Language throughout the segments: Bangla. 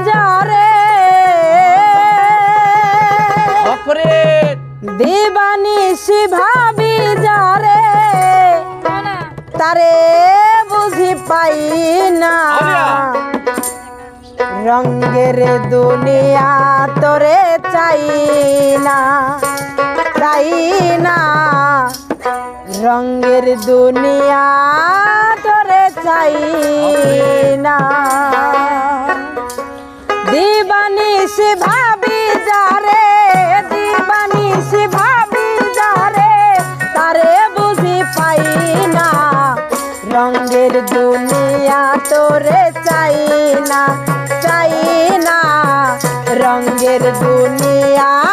যারে। দিবানিসি ভাবি যারে। তারে বুঝি পাই না। রঙ্গের দুনিয়া তোরে চাই না চাই না। রঙ্গের দুনিয়া তোরে চাই না। তোরে চাইনা চাইনা চাই রঙের দুনিয়া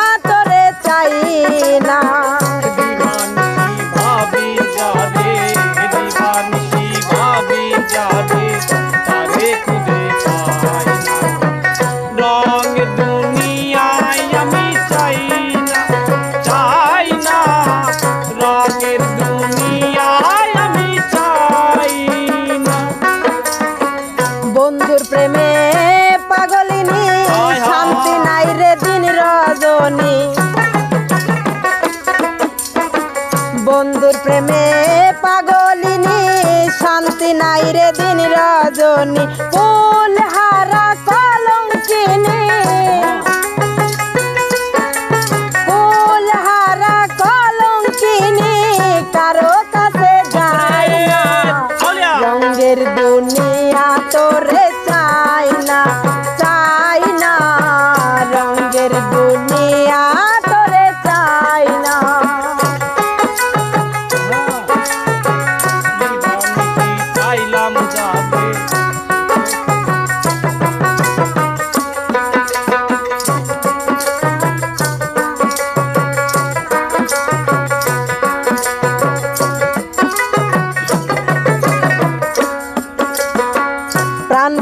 রে দিন রাজনী ফুল হারা কলঙ্কিনী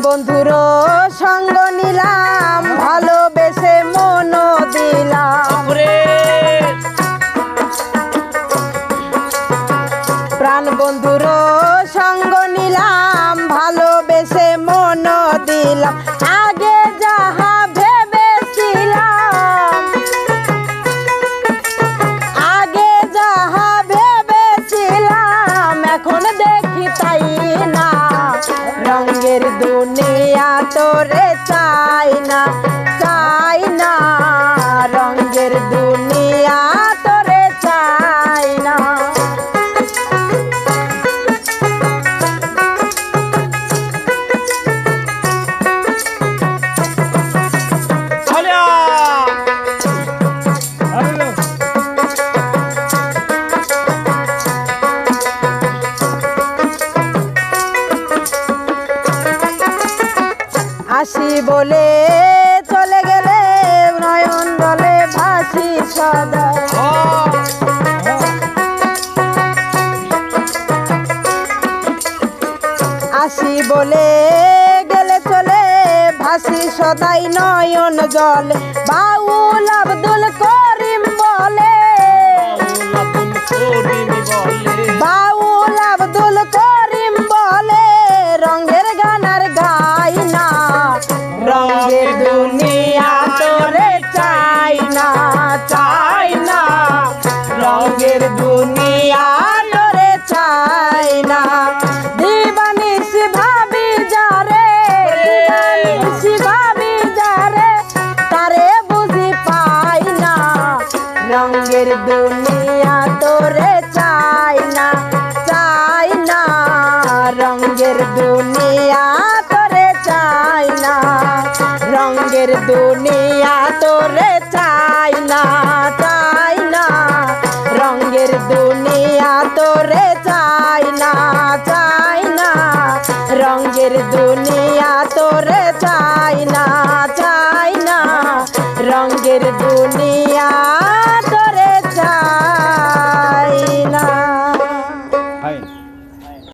বন্ধুর সঙ্গ নিলাম ভালোবেসে মন দিলাম। প্রাণ বন্ধুর সঙ্গ নিলাম ভালোবেসে মন দিলাম। আসি বলে চলে গেলে নয়ন দলে ভাসি সদা। আসি বলে গেলে চলে, ভাসি সদাই নয়ন জল। বাউল আব্দুল কর রঙের দুনিয়া তোরে চাই না চাই না। রঙের দুনিয়া তোরে চাই না, রঙের দুনিয়া তোরে চাই না চাই না। রঙের দুনিয়া তোরে চাই না চাই না। রঙের দুনিয়া তোরে চাই না চাই না। রঙের দুনিয়া